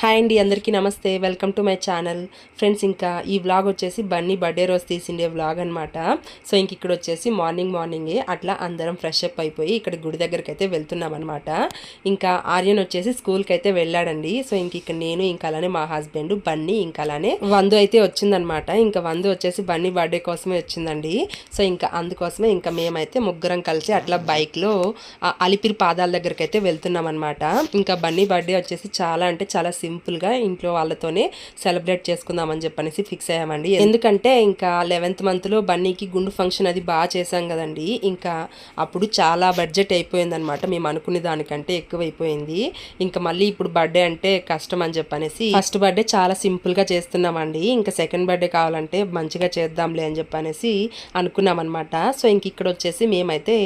Hi అండి అందరికీ నమస్తే. Welcome to my channel. Friends ఇంకా ఈ వ్లాగ్ వచ్చేసి బన్నీ బర్త్డే రోజు తీసిండే వ్లాగ్ అనమాట సో ఇంక ఇక్కడ వచ్చేసి మార్నింగ్ మార్నింగే అట్లా అందరం ఫ్రెష్ అప్ అయిపోయి ఇక్కడ గుడి దగ్గరికి అయితే వెళ్తున్నాం అనమాట ఇంకా ఆర్యన్ వచ్చేసి స్కూల్కి అయితే వెళ్ళాడండి. సో ఇంక ఇక్కడ నేను ఇంకా అలానే మా హస్బెండ్ బన్నీ ఇంకా అలానే వందు అయితే వచ్చిందనమాట ఇంకా వందు వచ్చేసి బన్నీ బర్త్డే కోసమే వచ్చిందండి. సో ఇంకా అందుకోసమే ఇంకా మేమైతే ముగ్గురం కలిసి అట్లా బైక్లో అలిపిరి పాదాల దగ్గరికి అయితే వెళ్తున్నాం అనమాట ఇంకా బన్నీ బర్త్డే వచ్చేసి చాలా అంటే చాలా సింపుల్గా ఇంట్లో వాళ్ళతోనే సెలబ్రేట్ చేసుకుందామని చెప్పనేసి ఫిక్స్ అయ్యామండి. ఎందుకంటే ఇంకా లెవెన్త్ మంత్లో బన్నీకి గుండు ఫంక్షన్ అది బాగా చేసాం కదండి ఇంకా అప్పుడు చాలా బడ్జెట్ అయిపోయింది అనమాట మేము అనుకునే దానికంటే ఎక్కువ అయిపోయింది ఇంకా మళ్ళీ ఇప్పుడు బర్త్డే అంటే కష్టం అని చెప్పనేసి ఫస్ట్ బర్త్డే చాలా సింపుల్గా చేస్తున్నామండి. ఇంకా సెకండ్ బర్త్డే కావాలంటే మంచిగా చేద్దాంలే అని చెప్పనేసి అనుకున్నాం అనమాట సో ఇంక ఇక్కడ వచ్చేసి మేమైతే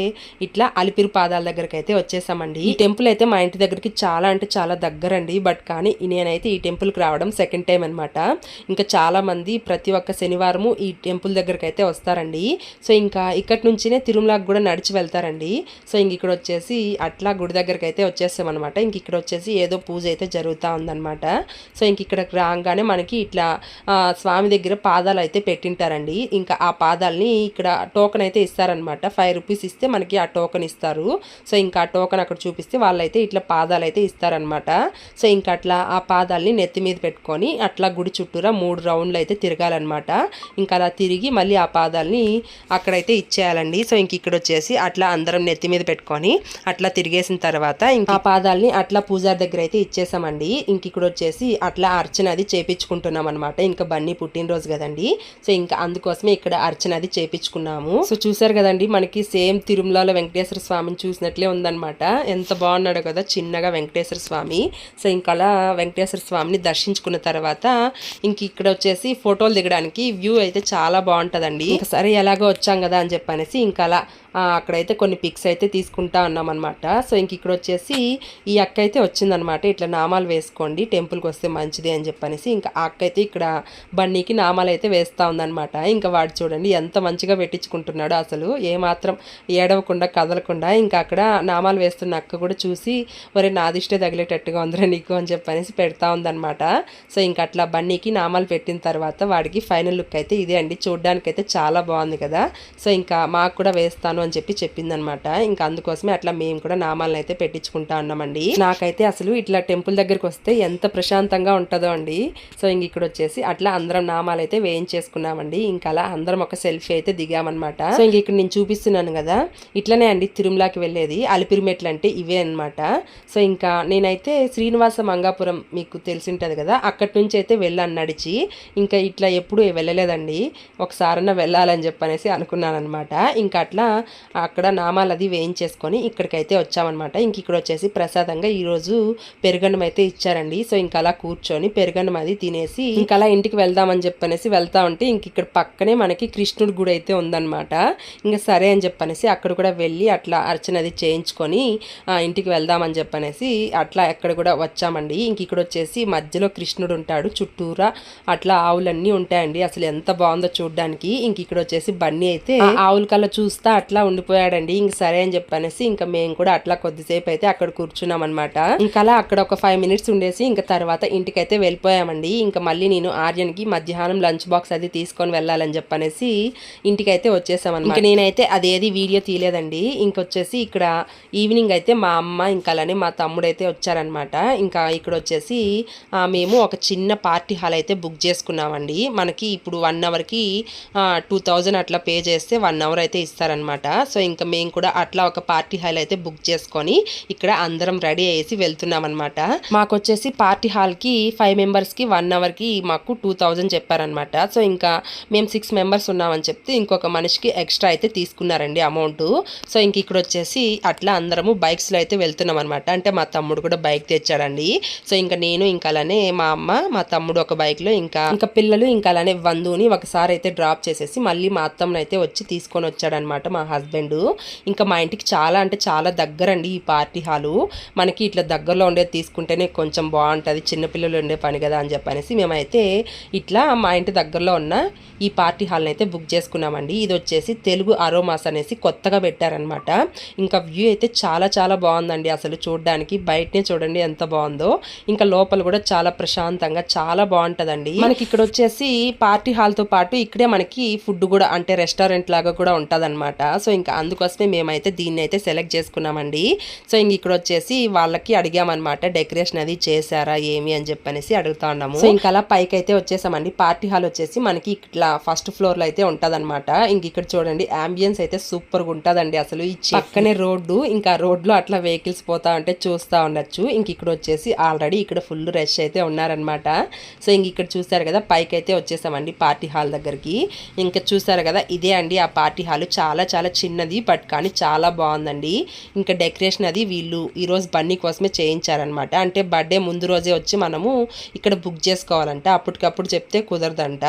ఇట్లా అలిపిరి పాదాల దగ్గరికి అయితే వచ్చేసామండి. ఈ టెంపుల్ అయితే మా ఇంటి దగ్గరికి చాలా అంటే చాలా దగ్గరండి. బట్ కానీ నేనైతే ఈ టెంపుల్కి రావడం సెకండ్ టైం అనమాట ఇంకా చాలామంది ప్రతి ఒక్క శనివారము ఈ టెంపుల్ దగ్గరికి అయితే వస్తారండి. సో ఇంకా ఇక్కడి నుంచినే తిరుమలకు కూడా నడిచి వెళ్తారండి. సో ఇంక ఇక్కడ వచ్చేసి అట్లా గుడి దగ్గరికి అయితే వచ్చేస్తామన్నమాట ఇంక ఇక్కడ వచ్చేసి ఏదో పూజ అయితే జరుగుతూ ఉందన్నమాట. సో ఇంక ఇక్కడ రాగానే మనకి ఇట్లా స్వామి దగ్గర పాదాలు అయితే పెట్టింటారండి. ఇంకా ఆ పాదాలని ఇక్కడ టోకన్ అయితే ఇస్తారనమాట ఫైవ్ రూపీస్ ఇస్తే మనకి ఆ టోకెన్ ఇస్తారు. సో ఇంకా ఆ టోకెన్ అక్కడ చూపిస్తే వాళ్ళైతే ఇట్లా పాదాలు అయితే ఇస్తారనమాట సో ఇంకా అట్లా ఆ ఆ పాదాలని నెత్తి మీద పెట్టుకొని అట్లా గుడి చుట్టూరా మూడు రౌండ్లు అయితే తిరగాలన్నమాట. ఇంకా అలా తిరిగి మళ్ళీ ఆ పాదాలని అక్కడైతే ఇచ్చేయాలండి. సో ఇంక ఇక్కడ వచ్చేసి అట్లా అందరం నెత్తి మీద పెట్టుకొని అట్లా తిరిగేసిన తర్వాత ఇంకా ఆ పాదాలని అట్లా పూజారి దగ్గర అయితే ఇచ్చేసామండి. ఇంక ఇక్కడ వచ్చేసి అట్లా అర్చన అది చేపించుకుంటున్నాం అనమాట ఇంకా బన్నీ పుట్టినరోజు కదండి. సో ఇంకా అందుకోసమే ఇక్కడ అర్చన అది చేపించుకున్నాము. సో చూసారు కదండి మనకి సేమ్ తిరుమలలో వెంకటేశ్వర స్వామిని చూసినట్లే ఉందన్నమాట. ఎంత బాగున్నాడు కదా చిన్నగా వెంకటేశ్వర స్వామి. సో ఇంకా అలా వెంకటేశ్వర స్వామిని దర్శించుకున్న తర్వాత ఇంక ఇక్కడ వచ్చేసి ఫోటోలు దిగడానికి వ్యూ అయితే చాలా బాగుంటుందండి. ఒకసారి సరే ఎలాగో వచ్చాం కదా అని చెప్పనేసి ఇంకా అలా అక్కడైతే కొన్ని పిక్స్ అయితే తీసుకుంటా ఉన్నామన్నమాట. సో ఇంక ఇక్కడ వచ్చేసి ఈ అక్క అయితే వచ్చిందనమాట ఇట్లా నామాలు వేసుకోండి టెంపుల్కి వస్తే మంచిది అని చెప్పనేసి ఇంకా ఆ అక్క అయితే ఇక్కడ బన్నీకి నామాలు అయితే వేస్తూ ఉందనమాట ఇంకా వాడు చూడండి ఎంత మంచిగా పెట్టించుకుంటున్నాడో అసలు. ఏమాత్రం ఏడవకుండా కదలకుండా ఇంకా అక్కడ నామాలు వేస్తున్న అక్క కూడా చూసి ఒరే నాదిష్టే తగిలేటట్టుగా ఉందిరా నీకు అని చెప్పనేసి పెడతా ఉందనమాట సో ఇంకా అట్లా బన్నీకి నామాలు పెట్టిన తర్వాత వాడికి ఫైనల్ లుక్ అయితే ఇదే అండి. చూడ్డానికి అయితే చాలా బాగుంది కదా. సో ఇంకా మాకు కూడా వేస్తాను. అని చెప్పి చెప్పిందనమాట. ఇంకా అందుకోసమే అట్లా మేము కూడా నామాలను అయితే పెట్టించుకుంటా ఉన్నామండి. నాకైతే అసలు ఇట్లా టెంపుల్ దగ్గరికి వస్తే ఎంత ప్రశాంతంగా ఉంటుందో అండి. సో ఇంక ఇక్కడ వచ్చేసి అట్లా అందరం నామాలు అయితే వేయించేసుకున్నామండి. ఇంకా అలా అందరం ఒక సెల్ఫీ అయితే దిగామన్నమాట సో ఇంక ఇక్కడ నేను చూపిస్తున్నాను కదా. ఇట్లనే అండి తిరుమలకి వెళ్ళేది. అలిపిరిమెట్లు అంటే ఇవే అనమాట సో ఇంకా నేనైతే శ్రీనివాస మంగాపురం మీకు తెలిసి ఉంటుంది కదా. అక్కడి నుంచి అయితే వెళ్ళాను నడిచి. ఇంకా ఇట్లా ఎప్పుడు వెళ్ళలేదండి. ఒకసారన్నా వెళ్ళాలని చెప్పనేసి అనుకున్నాను అనమాట ఇంకా అట్లా అక్కడ నామాలు అది వేయించేసుకొని ఇక్కడికైతే వచ్చామన్నమాట. ఇంక ఇక్కడ వచ్చేసి ప్రసాదంగా ఈరోజు పెరుగన్నం అయితే ఇచ్చారండి. సో ఇంకా అలా కూర్చొని పెరుగన్నం అది తినేసి ఇంకా అలా ఇంటికి వెళ్దామని చెప్పనేసి వెళ్తా ఉంటే ఇంక ఇక్కడ పక్కనే మనకి కృష్ణుడి గుడి అయితే ఉందన్నమాట. ఇంకా సరే అని చెప్పనేసి అక్కడ కూడా వెళ్ళి అట్లా అర్చన అది చేయించుకొని ఆ, ఇంటికి వెళ్దామని చెప్పనేసి అట్లా ఎక్కడ కూడా వచ్చామండి. ఇంక ఇక్కడ వచ్చేసి మధ్యలో కృష్ణుడు ఉంటాడు. చుట్టూరా అట్లా ఆవులన్నీ ఉంటాయండి. అసలు ఎంత బాగుందో చూడడానికి. ఇంక ఇక్కడ వచ్చేసి బన్నీ అయితే ఆవుల కల్లా చూస్తా అట్లా ఉండిపోయాడండి. ఇంక సరే అని చెప్పనేసి ఇంకా మేము కూడా అట్లా కొద్దిసేపు అయితే అక్కడ కూర్చున్నాం అనమాట ఇంకా అలా అక్కడ ఒక ఫైవ్ మినిట్స్ ఉండేసి ఇంకా తర్వాత ఇంటికైతే వెళ్ళిపోయామండి. ఇంకా మళ్ళీ నేను ఆర్యన్కి మధ్యాహ్నం లంచ్ బాక్స్ అది తీసుకొని వెళ్ళాలని చెప్పనేసి ఇంటికైతే వచ్చేసామన్నమాట. ఇంకా నేనైతే అదేది వీడియో తీయలేదండి. ఇంకొచ్చేసి ఇక్కడ ఈవినింగ్ అయితే మా అమ్మ ఇంకా అలానే మా తమ్ముడు అయితే వచ్చారనమాట ఇంకా ఇక్కడ వచ్చేసి మేము ఒక చిన్న పార్టీ హాల్ అయితే బుక్ చేసుకున్నామండి. మనకి ఇప్పుడు వన్ అవర్కి టూ థౌజండ్ అట్లా పే చేస్తే వన్ అవర్ అయితే ఇస్తారనమాట సో ఇంకా మేము కూడా అట్లా ఒక పార్టీ హాల్ అయితే బుక్ చేసుకొని ఇక్కడ అందరం రెడీ అయ్యేసి వెళ్తున్నాం అనమాట మాకు వచ్చేసి పార్టీ హాల్కి ఫైవ్ మెంబర్స్కి వన్ అవర్కి మాకు టూ థౌజండ్ చెప్పారనమాట సో ఇంకా మేము సిక్స్ మెంబర్స్ ఉన్నామని చెప్తే ఇంకొక మనిషికి ఎక్స్ట్రా అయితే తీసుకున్నారండి అమౌంట్. సో ఇంక ఇక్కడ వచ్చేసి అట్లా అందరము బైక్స్లో అయితే వెళ్తున్నాం అనమాట అంటే మా తమ్ముడు కూడా బైక్ తెచ్చాడండి. సో ఇంకా నేను ఇంకా అలానే మా అమ్మ మా తమ్ముడు ఒక బైక్లో ఇంకా ఇంకా పిల్లలు ఇంకా అలానే బంధువుని ఒకసారి అయితే డ్రాప్ చేసేసి మళ్ళీ మా అత్తమ్మని అయితే వచ్చి తీసుకొని వచ్చాడనమాట మా హస్బెండ్. ఇంకా మా ఇంటికి చాలా అంటే చాలా దగ్గర అండి ఈ పార్టీ హాలు. మనకి ఇట్లా దగ్గరలో ఉండేది తీసుకుంటేనే కొంచెం బాగుంటుంది. చిన్నపిల్లలు ఉండే పని కదా అని చెప్పనేసి మేమైతే ఇట్లా మా ఇంటి దగ్గరలో ఉన్న ఈ పార్టీ హాల్ని అయితే బుక్ చేసుకున్నామండి. ఇది వచ్చేసి తెలుగు అరోమాస్ అనేసి కొత్తగా పెట్టారనమాట. ఇంకా వ్యూ అయితే చాలా చాలా బాగుందండి అసలు చూడడానికి. బయటనే చూడండి ఎంత బాగుందో. ఇంకా లోపల కూడా చాలా ప్రశాంతంగా చాలా బాగుంటుందండి. మనకి ఇక్కడ వచ్చేసి పార్టీ హాల్తో పాటు ఇక్కడే మనకి ఫుడ్ కూడా అంటే రెస్టారెంట్ లాగా కూడా ఉంటుందన్నమాట. సో ఇంకా అందుకోసమే మేమైతే దీన్ని అయితే సెలెక్ట్ చేసుకున్నామండి. సో ఇంక ఇక్కడ వచ్చేసి వాళ్ళకి అడిగామన్నమాట డెకరేషన్ అది చేశారా? ఏమి? అని చెప్పనేసి అడుగుతా ఉన్నాము. సో ఇంకా అలా పైకి అయితే వచ్చేసామండి. పార్టీ హాల్ వచ్చేసి మనకి ఇట్లా ఫస్ట్ ఫ్లోర్లో అయితే ఉంటదన్నమాట. ఇంక ఇక్కడ చూడండి అంబియన్స్ అయితే సూపర్గా ఉంటదండి అసలు ఈ పక్కనే రోడ్డు ఇంకా రోడ్లో అట్లా వెహికల్స్ పోతా ఉంటే చూస్తా ఉండొచ్చు. ఇంక ఇక్కడ వచ్చేసి ఆల్రెడీ ఇక్కడ ఫుల్ రష్ అయితే ఉన్నారనమాట సో ఇంక ఇక్కడ చూసారు కదా పైకి అయితే వచ్చేసామండి పార్టీ హాల్ దగ్గరికి. ఇంకా చూసారు కదా ఇదే అండి ఆ పార్టీ హాల్. చాలా చాలా చిన్నది బట్ కానీ చాలా బాగుందండి. ఇంకా డెకరేషన్ అది వీళ్ళు ఈరోజు బన్నీ కోసమే చేయించారనమాట అంటే బర్త్డే ముందు రోజే వచ్చి మనము ఇక్కడ బుక్ చేసుకోవాలంట. అప్పటికప్పుడు చెప్తే కుదరదంట.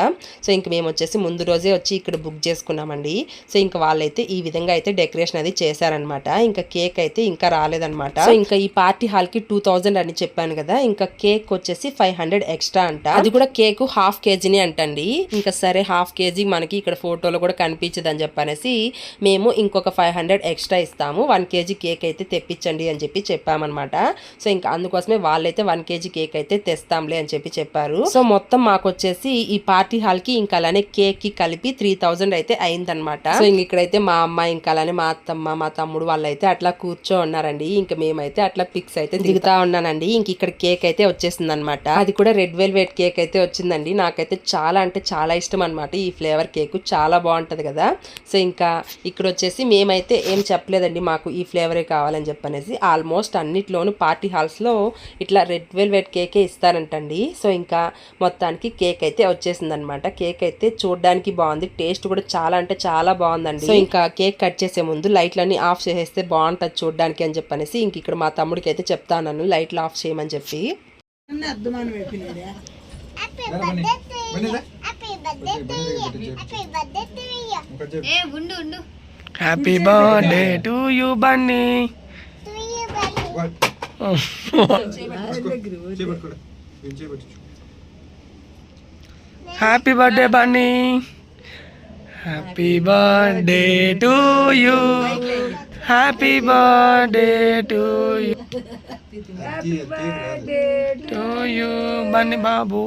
సో ఇంక మేము వచ్చేసి ముందు రోజే వచ్చి ఇక్కడ బుక్ చేసుకున్నామండి. సో ఇంకా వాళ్ళైతే ఈ విధంగా అయితే డెకరేషన్ అది చేశారనమాట ఇంకా కేక్ అయితే ఇంకా రాలేదన్నమాట. సో ఇంకా ఈ పార్టీ హాల్కి టూ థౌజండ్ అని చెప్పాను కదా. ఇంకా కేక్ వచ్చేసి ఫైవ్ హండ్రెడ్ ఎక్స్ట్రా అంట. అది కూడా కేక్ హాఫ్ కేజీని అంటండి. ఇంకా సరే హాఫ్ కేజీ మనకి ఇక్కడ ఫోటోలో కూడా కనిపించదు అని చెప్పనేసి మేము మేము ఇంకొక ఫైవ్ హండ్రెడ్ ఎక్స్ట్రా ఇస్తాము. వన్ కేజీ కేక్ అయితే తెప్పించండి అని చెప్పి చెప్పామన్నమాట. సో ఇంకా అందుకోసమే వాళ్ళైతే వన్ కేజీ కేక్ అయితే తెస్తాంలే అని చెప్పి చెప్పారు. సో మొత్తం మాకు వచ్చేసి ఈ పార్టీ హాల్కి ఇంకా అలానే కేక్కి కలిపి త్రీ థౌజండ్ అయితే అయిందనమాట సో ఇంక ఇక్కడైతే మా అమ్మ ఇంకా అలానే మా అత్తమ్మ మా తమ్ముడు వాళ్ళైతే అట్లా కూర్చో ఉన్నారండి. ఇంకా మేమైతే అట్లా పిక్స్ అయితే దిగుతా ఉన్నానండి. ఇంక ఇక్కడ కేక్ అయితే వచ్చేసింది అనమాట అది కూడా రెడ్ వెల్వెట్ కేక్ అయితే వచ్చిందండి. నాకైతే చాలా అంటే చాలా ఇష్టం అనమాట ఈ ఫ్లేవర్ కేక్ చాలా బాగుంటది కదా. సో ఇంకా ఇక్కడ వచ్చేసి మేమైతే ఏం చెప్పలేదండి మాకు ఈ ఫ్లేవరే కావాలని చెప్పనేసి. ఆల్మోస్ట్ అన్నిట్లోనూ పార్టీ హాల్స్లో ఇట్లా రెడ్ వెల్వెట్ కేకే ఇస్తారంటండి. సో ఇంకా మొత్తానికి కేక్ అయితే వచ్చేసింది అనమాట కేక్ అయితే చూడడానికి బాగుంది టేస్ట్ కూడా చాలా అంటే చాలా బాగుందండి. సో ఇంకా కేక్ కట్ చేసే ముందు లైట్లన్నీ ఆఫ్ చేసేస్తే బాగుంటుంది చూడడానికి అని చెప్పనేసి ఇంక ఇక్కడ మా తమ్ముడికి అయితే చెప్తాను లైట్లు ఆఫ్ చేయమని చెప్పి. అన్నీ అర్థమానం అయిపోయినాడే ఏ ఉండు ఉండు. Happy birthday to you Bunny happy birthday Bunny happy birthday to you happy birthday to you to you Bunny బాబు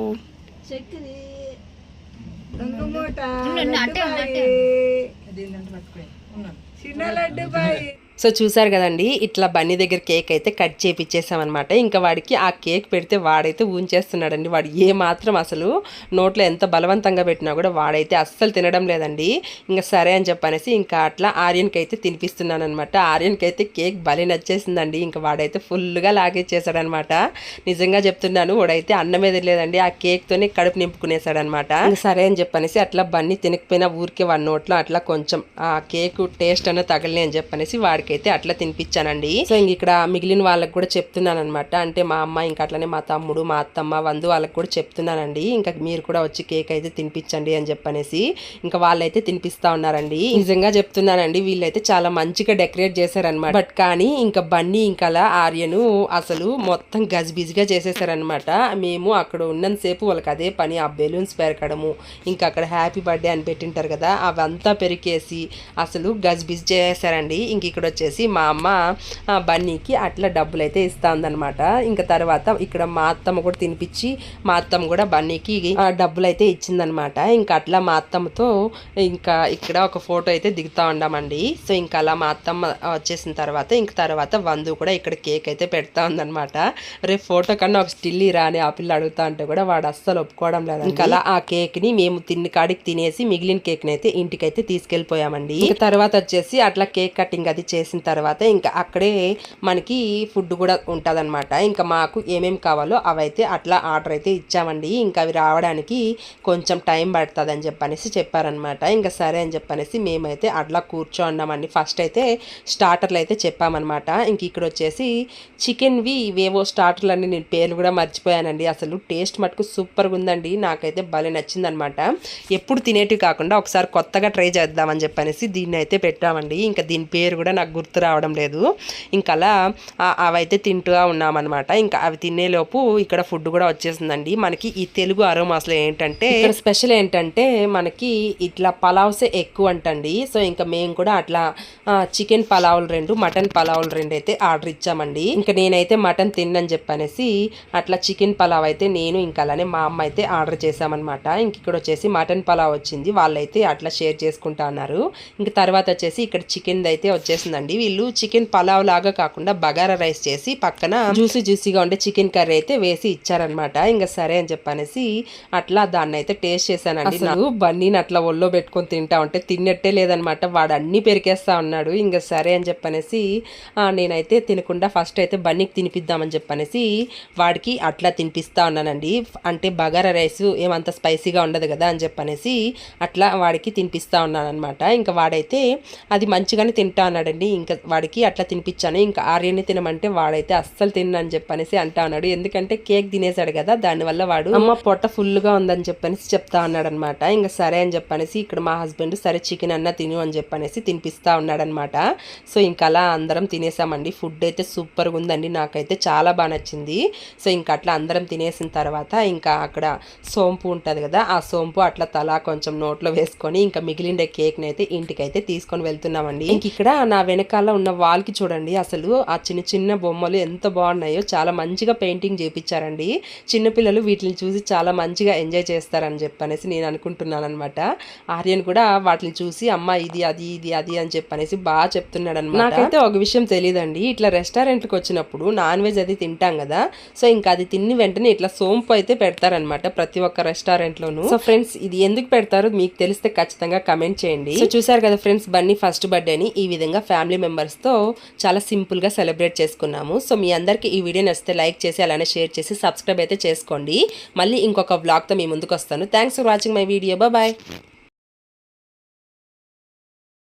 ఉండు, చిన్న లడ్డు బాయ్. సో చూసారు కదండి ఇట్లా బన్నీ దగ్గర కేక్ అయితే కట్ చేపిచ్చేసామన్నమాట. ఇంకా వాడికి ఆ కేక్ పెడితే వాడైతే ఊంచేస్తున్నాడండి వాడు ఏ మాత్రం అసలు నోట్లో ఎంత బలవంతంగా పెట్టినా కూడా వాడైతే అస్సలు తినడం లేదండి. ఇంకా సరే అని చెప్పనేసి ఇంకా అట్లా ఆర్యన్కి అయితే తినిపిస్తున్నాను అనమాట ఆర్యన్కి అయితే కేక్ భలే నచ్చేసిందండి. ఇంకా వాడైతే ఫుల్గా లాగేచ్చేసాడనమాట నిజంగా చెప్తున్నాను వాడైతే అన్నం మీద లేదండి. ఆ కేక్తోనే కడుపు నింపుకునేసాడనమాట ఇంకా సరే అని చెప్పనేసి అట్లా బన్నీ తినకపోయినా ఊరికే వాడి నోట్లో అట్లా కొంచెం ఆ కేక్ టేస్ట్ అన్న తగలని అని చెప్పనేసి అయితే అట్లా తినిపించానండి. సో ఇంక ఇక్కడ మిగిలిన వాళ్ళకి కూడా చెప్తున్నాను అనమాట అంటే మా అమ్మ ఇంకా అట్లనే మా తమ్ముడు మా అత్తమ్మ వందు వాళ్ళకి కూడా చెప్తున్నానండి. ఇంకా మీరు కూడా వచ్చి కేక్ అయితే తినిపించండి అని చెప్పనేసి ఇంకా వాళ్ళైతే తినిపిస్తా ఉన్నారండి. నిజంగా చెప్తున్నానండి వీళ్ళైతే చాలా మంచిగా డెకరేట్ చేశారనమాట బట్ కానీ ఇంకా బన్నీ ఇంకా అలా ఆర్యను అసలు మొత్తం గజిబిజిగా చేసేసారనమాట మేము అక్కడ ఉన్నంతసేపు వాళ్ళకి అదే పని ఆ బెలూన్స్ పెరకడము ఇంకా అక్కడ హ్యాపీ బర్త్డే అని పెట్టింటారు కదా అవంతా పెరికేసి అసలు గజిబిజ్ చేశారండి. ఇంక ఇక్కడ వచ్చేసి మా అమ్మ ఆ, బన్నీకి అట్లా డబ్బులు అయితే ఇస్తా ఉందన్నమాట ఇంకా తర్వాత ఇక్కడ మా అత్తమ్మ కూడా తినిపించి మా అత్తమ్మ కూడా బన్నీకి డబ్బులు అయితే ఇచ్చిందనమాట ఇంకా అట్లా మా అత్తమ్మతో ఇంకా ఇక్కడ ఒక ఫోటో అయితే దిగుతా ఉండామండి. సో ఇంకా అలా మా అత్తమ్మ వచ్చేసిన తర్వాత ఇంక తర్వాత వందు కూడా ఇక్కడ కేక్ అయితే పెడతా ఉందన్నమాట. రేపు ఫోటో కన్నా ఒక స్టిల్ ఇరా అని ఆ పిల్ల అడుగుతా అంటే కూడా వాడు అస్సలు ఒప్పుకోవడం లేదు ఇంకా అలా ఆ కేక్ని మేము తిన్ని కాడికి తినేసి మిగిలిన కేక్ని అయితే ఇంటికి అయితే తీసుకెళ్ళిపోయామండి ఇంకా తర్వాత వచ్చేసి అట్లా కేక్ కటింగ్ అది చేసిన తర్వాత ఇంకా అక్కడే మనకి ఫుడ్ కూడా ఉంటుందన్నమాట. ఇంకా మాకు ఏమేమి కావాలో అవైతే అట్లా ఆర్డర్ అయితే ఇచ్చామండి. ఇంకా అవి రావడానికి కొంచెం టైం పడుతుంది అని చెప్పనేసి చెప్పారనమాట ఇంకా సరే అని చెప్పనేసి మేమైతే అట్లా కూర్చోన్నామండి. ఫస్ట్ అయితే స్టార్టర్లు అయితే చెప్పామన్నమాట. ఇంక ఇక్కడ వచ్చేసి చికెన్వి ఇవేవో స్టార్టర్లు అన్ని నేను పేర్లు కూడా మర్చిపోయానండి. అసలు టేస్ట్ మటుకు సూపర్గా ఉందండి. నాకైతే భలే నచ్చిందనమాట ఎప్పుడు తినేటివి కాకుండా ఒకసారి కొత్తగా ట్రై చేద్దామని చెప్పనేసి దీన్ని అయితే పెట్టామండి. ఇంకా దీని పేరు కూడా నాకు గుర్తు రావడం లేదు. ఇంకా అలా అవైతే తింటూ ఉన్నామన్నమాట. ఇంకా అవి తినేలోపు ఇక్కడ ఫుడ్ కూడా వచ్చేసిందండి. మనకి ఈ తెలుగు అరోమాస్లో ఏంటంటే స్పెషల్ ఏంటంటే మనకి ఇట్లా పలావ్సే ఎక్కువ అంటండి. సో ఇంకా మేము కూడా అట్లా చికెన్ పలావులు రెండు మటన్ పలావులు రెండు అయితే ఆర్డర్ ఇచ్చామండి. ఇంకా నేనైతే మటన్ తిన్నని చెప్పనేసి అట్లా చికెన్ పలావ్ అయితే నేను ఇంకా అలానే మా అమ్మ అయితే ఆర్డర్ చేశామన్నమాట. ఇంక ఇక్కడ వచ్చేసి మటన్ పలావ్ వచ్చింది. వాళ్ళైతే అట్లా షేర్ చేసుకుంటా అన్నారు. ఇంక తర్వాత వచ్చేసి ఇక్కడ చికెన్ అయితే వచ్చేసిందండి. వీళ్ళు చికెన్ పలావ్ లాగా కాకుండా బగారా రైస్ చేసి పక్కన జ్యూసీ జ్యూసీగా ఉండే చికెన్ కర్రీ అయితే వేసి ఇచ్చారనమాట ఇంకా సరే అని చెప్పనేసి అట్లా దాన్ని అయితే టేస్ట్ చేశానండి. నాకు బన్నీని అట్లా ఒళ్ళో పెట్టుకొని తింటా ఉంటే తిన్నట్టే లేదనమాట వాడు అన్ని పెరికేస్తా ఉన్నాడు. ఇంకా సరే అని చెప్పనేసి నేనైతే తినకుండా ఫస్ట్ అయితే బన్నీకి తినిపిద్దామని చెప్పనేసి వాడికి అట్లా తినిపిస్తా ఉన్నానండి. అంటే బగారా రైస్ ఏమంత స్పైసీగా ఉండదు కదా అని చెప్పనేసి అట్లా వాడికి తినిపిస్తా ఉన్నాను అనమాట ఇంకా వాడైతే అది మంచిగానే తింటా అన్నాడండి ఇంకా వాడికి అట్లా తినిపించాను. ఇంకా ఆర్యని తినమంటే వాడైతే అస్సలు తిన్నని చెప్పనేసి అంటా ఉన్నాడు. ఎందుకంటే కేక్ తినేసాడు కదా దానివల్ల వాడు అమ్మ పొట్ట ఫుల్గా ఉందని చెప్పనేసి చెప్తా ఉన్నాడు అనమాట ఇంకా సరే అని చెప్పనేసి ఇక్కడ మా హస్బెండ్ సరే చికెన్ అన్న తిను అని చెప్పనేసి తినిపిస్తా ఉన్నాడనమాట. సో ఇంకా అలా అందరం తినేసామండి. ఫుడ్ అయితే సూపర్గా ఉందండి. నాకైతే చాలా బాగా నచ్చింది. సో ఇంకా అట్లా అందరం తినేసిన తర్వాత ఇంకా అక్కడ సోంపు ఉంటుంది కదా ఆ సోంపు అట్లా తలా కొంచెం నోట్లో వేసుకొని ఇంకా మిగిలిండే కేక్ని అయితే ఇంటికైతే తీసుకొని వెళ్తున్నామండి. ఇంక ఇక్కడ నా వెనకాల ఉన్న వాల్కి చూడండి. అసలు ఆ చిన్న చిన్న బొమ్మలు ఎంత బాగున్నాయో చాలా మంచిగా పెయింటింగ్ చేపించారండి చిన్నపిల్లలు వీటిని చూసి చాలా మంచిగా ఎంజాయ్ చేస్తారని చెప్పనేసి నేను అనుకుంటున్నాను అనమాట ఆర్యన్ కూడా వాటిని చూసి అమ్మ ఇది అది ఇది అది అని చెప్పనేసి బాగా చెప్తున్నాడు అనమాట నాకైతే ఒక విషయం తెలియదండి ఇట్లా రెస్టారెంట్కి వచ్చినప్పుడు నాన్ వెజ్ అది తింటాం కదా. సో ఇంకా అది తిని వెంటనే ఇట్లా సోంపు అయితే పెడతారనమాట ప్రతి ఒక్క రెస్టారెంట్ లోను. సో ఫ్రెండ్స్ ఇది ఎందుకు పెడతారో మీకు తెలిస్తే ఖచ్చితంగా కమెంట్ చేయండి. సో చూసారు కదా ఫ్రెండ్స్ బన్నీ ఫస్ట్ బర్త్డేని. ఈ విధంగా ఫ్యామిలీ మెంబర్స్తో చాలా సింపుల్గా సెలబ్రేట్ చేసుకున్నాము. సో మీ అందరికి ఈ వీడియో నచ్చితే లైక్ చేసి అలానే షేర్ చేసి సబ్స్క్రైబ్ అయితే చేసుకోండి. మళ్ళీ ఇంకొక బ్లాగ్తో తో మీ ముందుకు వస్తాను thanks for watching my video. Bye.